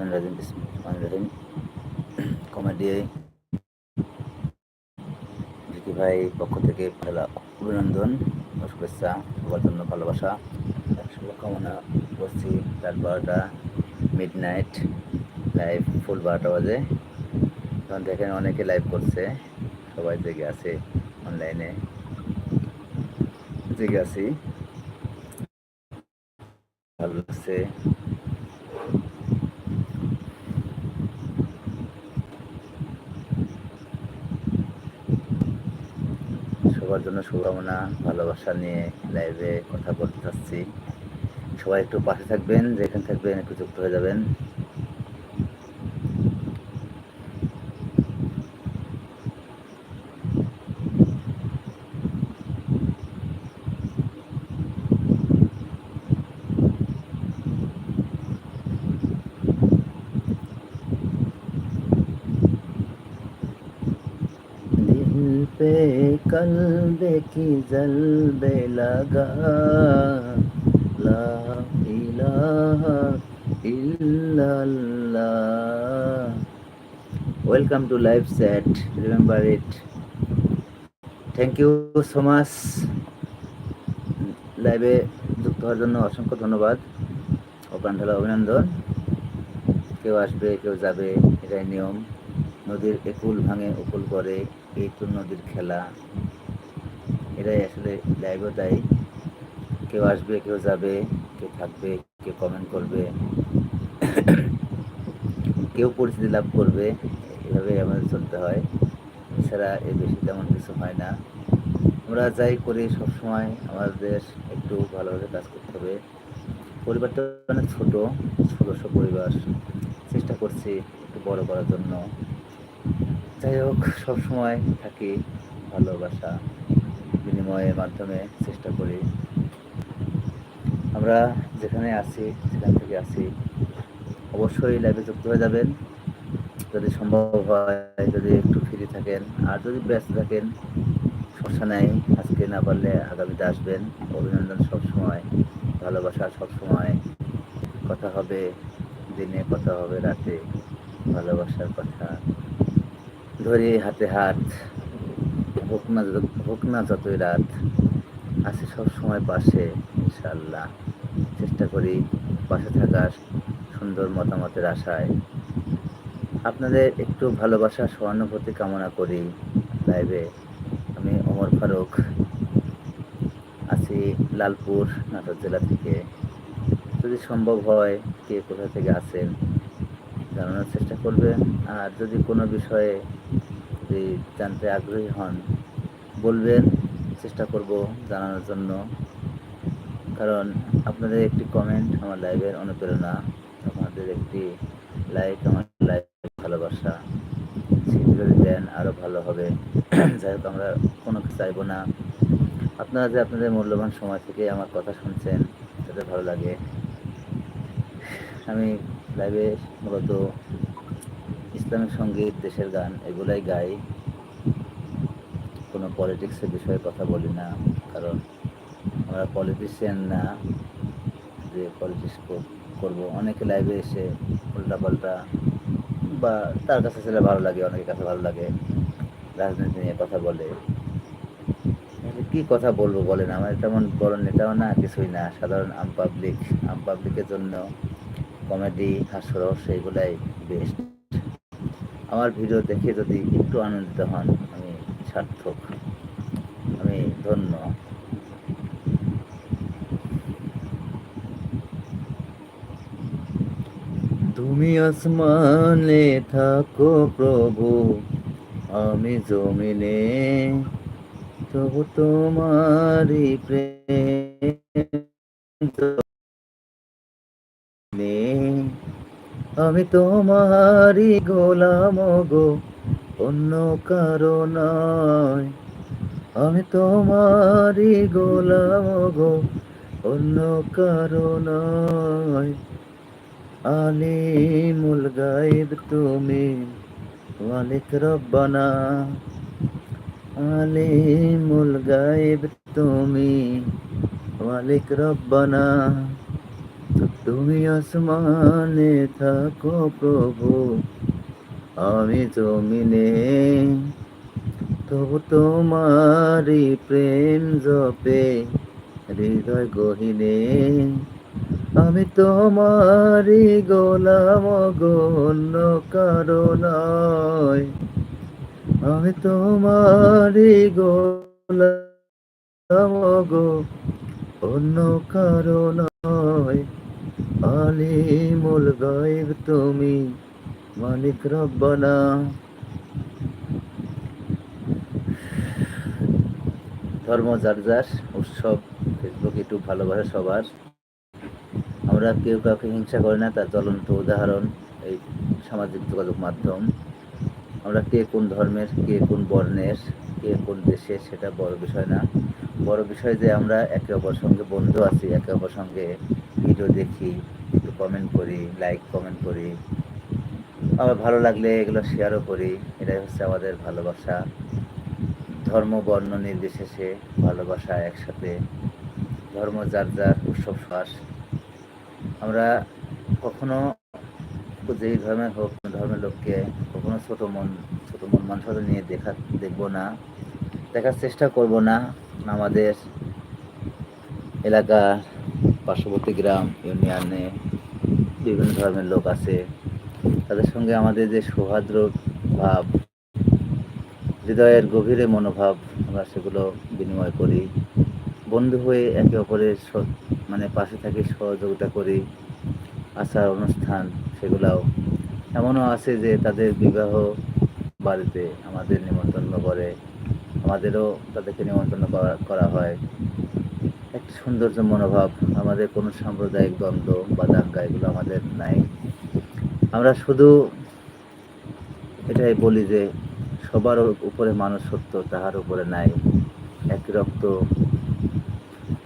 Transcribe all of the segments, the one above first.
রহমান রাহিম বিসমিল্লাহির রহিম ভাই পক্ষ থেকে অভিনন্দন, শুভেচ্ছা সবার জন্য ভালোবাসা শুভকামনা করছি রাত বারোটা মিড নাইট লাইভ ফুল বারোটা বাজে। তখন দেখেন অনেকে লাইভ করছে, সবাই জেগে আছে অনলাইনে জেগে আছি। ভালো লাগছে। সবার জন্য শুভকামনা, ভালোবাসা নিয়ে লাইভে কথা বলতে চাচ্ছি। সবাই একটু পাশে থাকবেন, যেখানে থাকবেন একটু যুক্ত হয়ে যাবেন। पे कल्ब की जल्बे लगा ला इलाहा illallah welcome to live set remember it thank you so much লাইভে যুক্ত হওয়ার জন্য অসংখ্য ধন্যবাদ ওখান ঢালা অভিনন্দন কেউ আসবে কেউ যাবে এটাই নিয়ম নদীর একুল ভাঙে উকুল করে এই তো নদীর খেলা। এটাই আসলে লাইভও তাই কেউ আসবে, কেউ যাবে, কেউ থাকবে, কেউ কমেন্ট করবে। কেউ পরিচিতি লাভ করবে। এভাবে আমাদের চলতে হয়। এছাড়া এর বেশি তেমন কিছু হয় না। আমরা যাই করি সবসময়। আমাদের একটু ভালোভাবে কাজ করতে হবে। পরিবারটা অনেক ছোট, সদস্য পরিবার। চেষ্টা করছি একটু বড় করার জন্য। যাই হোক, সবসময় থাকি ভালোবাসা বিনিময়ের মাধ্যমে চেষ্টা করি। আমরা যেখানে আছি, সেখান থেকে আছি। অবশ্যই লাইভে যুক্ত হয়ে যাবেন। যদি সম্ভব হয়, যদি একটু ফ্রি থাকেন, আর যদি ব্যস্ত থাকেন, সমস্যা নাই। আজকে না পারলে আগামীতে আসবেন। অভিনন্দন সবসময়, ভালোবাসা সবসময়। কথা হবে, দিনে কথা হবে, রাতে ভালোবাসার কথা। ধরে হাতে হাত, হোক না হোক না যতই রাত আছে সব সময় পাশে ইনশাল্লাহ চেষ্টা করি পাশে থাকার সুন্দর মতামতের আশায়। আপনাদের একটু ভালোবাসা, সহানুভূতি কামনা করি লাইভে আমি অমর ফারুক, আছি লালপুর নাটক জেলা থেকে। যদি সম্ভব হয়, কে কোথা থেকে আছেন জানানোর চেষ্টা করবেন আর যদি কোনো বিষয়ে যদি জানতে আগ্রহী হন, বলবেন, চেষ্টা করব জানানোর জন্য। কারণ আপনাদের একটি কমেন্ট আমার লাইভের অনুপ্রেরণা, আপনাদের একটি লাইক আমার লাইভ ভালোবাসা। সেটি যদি দেন আরও ভালো হবে। যাই হোক, আমরা কোনো কিছু চাইব না। আপনারা যে আপনাদের মূল্যবান সময় থেকে আমার কথা শুনছেন তাদের ভালো লাগে। আমি লাইভে মূলত ইসলামিক সংগীত, দেশের গান এগুলাই গাই। কোনো পলিটিক্সের বিষয়ে কথা বলি না, কারণ আমরা পলিটিশিয়ান না, যে পলিটিক্স করব। অনেকে লাইভে এসে উল্টাপাল্টা বা তার কাছে ছেলে ভালো লাগে, অনেকের কাছে ভালো লাগে, রাজনীতি নিয়ে কথা বলে। কি কথা বলব বলেন? আমার তেমন বড় নেতাও না, কিছুই না। সাধারণ আম পাবলিক আম পাবলিকের জন্য কমেডি, হাস্যরস, এইগুলাই বেস্ট আমার ভিডিও দেখে যদি একটু আনন্দিত হন, আমি সার্থক। আমি ধন্য। তুমি আসমানে থাকো প্রভু, আমি জমিনে, তবু তোমারই প্রেম। আমি তোমারই গোলাম গো, অন্য কারও নয়। আমি তোমারই গোলাম গো, অন্য কারও নয়। আলিমুল গাইব তুমি, মালিক রব্বানা। আলিমুল গাইব তুমি, মালিক রব্বানা। তুমি আসমানে থাকো প্রভু, আমি জমিনে। তবু তোমারি প্রেম জপে, হৃদয় গহিনে। আমি তোমারি গোলাম গণ্য কারণ আমি তোমারি গোলাম গো অন্য কারণ আলিমুল গায়েব তুমি মালিক রব্বানা। ধর্ম যার যার, উৎসব, ফেসবুক, ইউটিউব, ভালোবাসা সবার। আমরা কেউ কাউকে হিংসা করি না, তার জ্বলন্ত উদাহরণ এই সামাজিক যোগাযোগ মাধ্যম। আমরা কে কোন ধর্মের, কে কোন বর্ণের, কে কোন দেশের, সেটা বড় বিষয় না। বড় বিষয় যে আমরা একে অপর সঙ্গে বন্ধু আছি, একে অপর সঙ্গে ভিডিও দেখি, একটু কমেন্ট করি লাইক কমেন্ট করি। আবার ভালো লাগলে এগুলো শেয়ারও করি। এটাই হচ্ছে আমাদের ভালোবাসা। ধর্ম, বর্ণ নির্বিশেষে ভালোবাসা একসাথে। ধর্ম যার যার উৎসব শ্বাস আমরা কখনো যেই ধর্মের হোক ধর্মের লোককে কখনো ছোট মন ছোট মন মানসতা নিয়ে দেখা, দেখব না। দেখার চেষ্টা করব না। আমাদের এলাকার পার্শ্ববর্তী গ্রাম, ইউনিয়নে বিভিন্ন ধর্মের লোক আছে। তাদের সঙ্গে আমাদের যে সৌহার্দ্র ভাব, হৃদয়ের গভীরে মনোভাব, আমরা সেগুলো বিনিময় করি। বন্ধু হয়ে একে অপরের মানে পাশে থাকি, সহযোগিতা করি, আচার, অনুষ্ঠান সেগুলাও। এমনও আছে যে তাদের বিবাহ বাড়িতে আমাদের নিমন্ত্রণ করে, আমাদেরও তাদেরকে নিমন্ত্রণ করা হয়। একটি সৌন্দর্য মনোভাব, আমাদের কোনো সাম্প্রদায়িক দ্বন্দ্ব বা দাঙ্গা, এগুলো আমাদের নাই। আমরা শুধু এটাই বলি যে, সবার উপরে মানুষ সত্য, তাহার উপরে নাই। এক রক্ত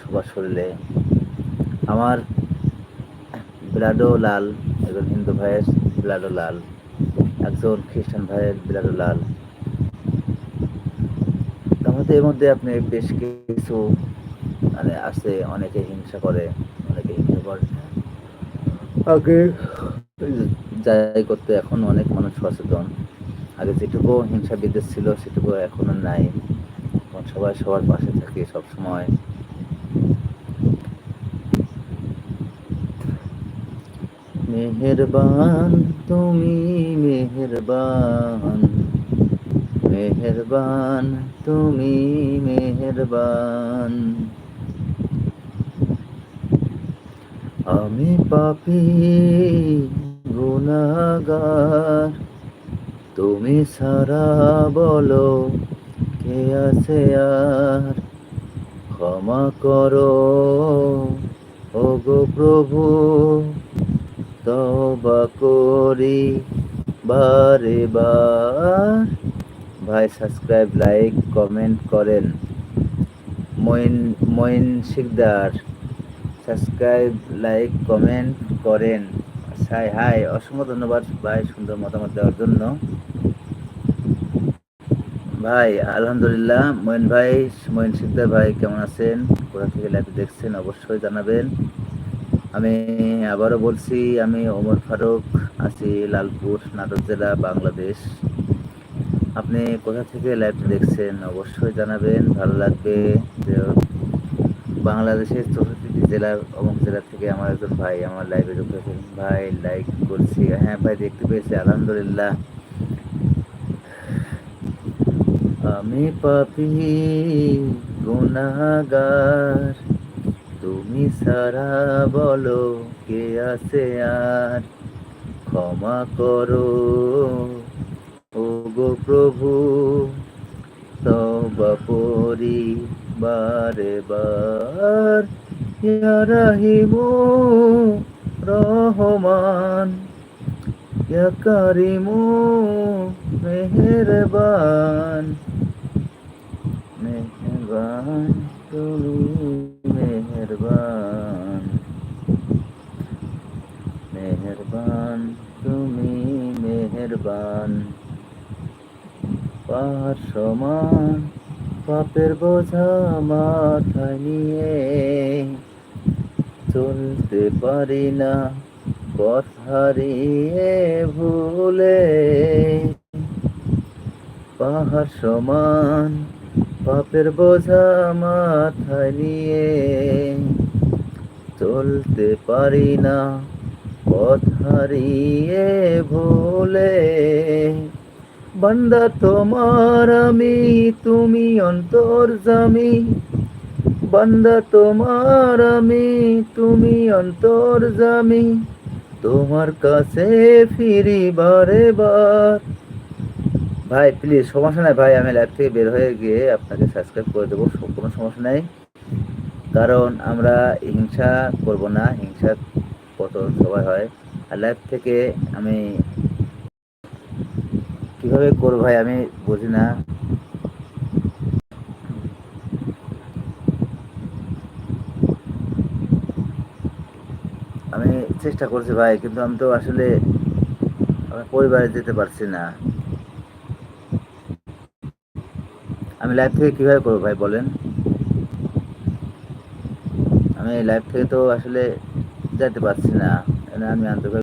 সবার শরীরে। আমার ব্লাডও লাল, একজন হিন্দু ভাইয়ের ব্লাডও লাল, একজন খ্রিস্টান ভাইয়ের ব্লাডও লাল। আমাদের এর মধ্যে আপনি বেশ কিছু মানে আছে অনেকে হিংসা করে, অনেকে হিংসা করে। আগে যাই করতে, এখন অনেক মানুষ সচেতন। আগে যেটুকু হিংসা বিদ্বেষ ছিল, সেটুকু এখনও নাই। এখন সবাই সবার পাশে থাকে সব সময় মেহেরবান, তুমি মেহেরবান। মেহেরবান, তুমি মেহেরবান। আমি পাপি গুনাগার তুমি সারা বলো, কে আছে আর? ক্ষমা করো ও গো প্রভু। তবা করি বারে বার। ভাই, সাবস্ক্রাইব, লাইক, কমেন্ট করেন। Moin Moin Sikdar. Subscribe like comment করেন। সাই, হাই, অসংখ্য ধন্যবাদ ভাই সুন্দর মতামত দেওয়ার জন্য। ভাই, আলহামদুলিল্লাহ, মইন ভাই, মইন শিকদার ভাই কেমন আছেন? কোথা থেকে লাইভ দেখছেন অবশ্যই জানাবেন। আমি আবারও বলছি, আমি ওমর ফারুক, আছি লালপুর নাটক জেলা, বাংলাদেশ। আপনি কোথা থেকে লাইভ দেখছেন অবশ্যই জানাবেন, ভালো লাগবে। বাংলাদেশের চৌষট্টি জেলার অমুক জেলার থেকে আমার একজন ভাই আমার লাইভে যুক্ত ভাই লাইক করছি। হ্যাঁ ভাই, দেখতে পেয়েছি। আলহামদুলিল্লাহ। আমি পাপি গুনাগার তুমি সারা বলো কে আছে আর? ক্ষমা করো। ও গো প্রভু তবা পরি বারে বার রাহিমু রহমান কারিমু মেহেরবান মেহেরবান তুমি মেহেরবান মেহেরবান তুমি মেহেরবান পাহাড় সমান পাপের বোঝা মাথায় নিয়ে চলতে পারি না, পথ হারিয়ে ভুলে। পাহাড় সমান পাপের বোঝা মাথায় নিয়ে চলতে পারি না, পথ হারিয়ে ভুলে। বান্দা তোমার আমি, তুমি অন্তর্জামি বান্দা তোমার আমি, তুমি অন্তর্জামি তোমার কাছে ফিরি বারে বার ভাই প্লিজ সমস্যা নাই ভাই, আমি লাইভ থেকে বের হয়ে গিয়ে আপনাকে সাবস্ক্রাইব করে দেবো কোনো সমস্যা নাই। কারণ আমরা হিংসা করব না, হিংসা কত সবাই হয়। আর লাইভ থেকে আমি কীভাবে করব ভাই আমি বুঝি না। আমি চেষ্টা করছি ভাই, কিন্তু আমি তো আসলে আমার পরিবারে যেতে পারছি না। আমি লাইভ থেকে কীভাবে করব ভাই বলেন? আমি লাইভ থেকে তো আসলে যেতে পারছি না। আমি আন্তরিক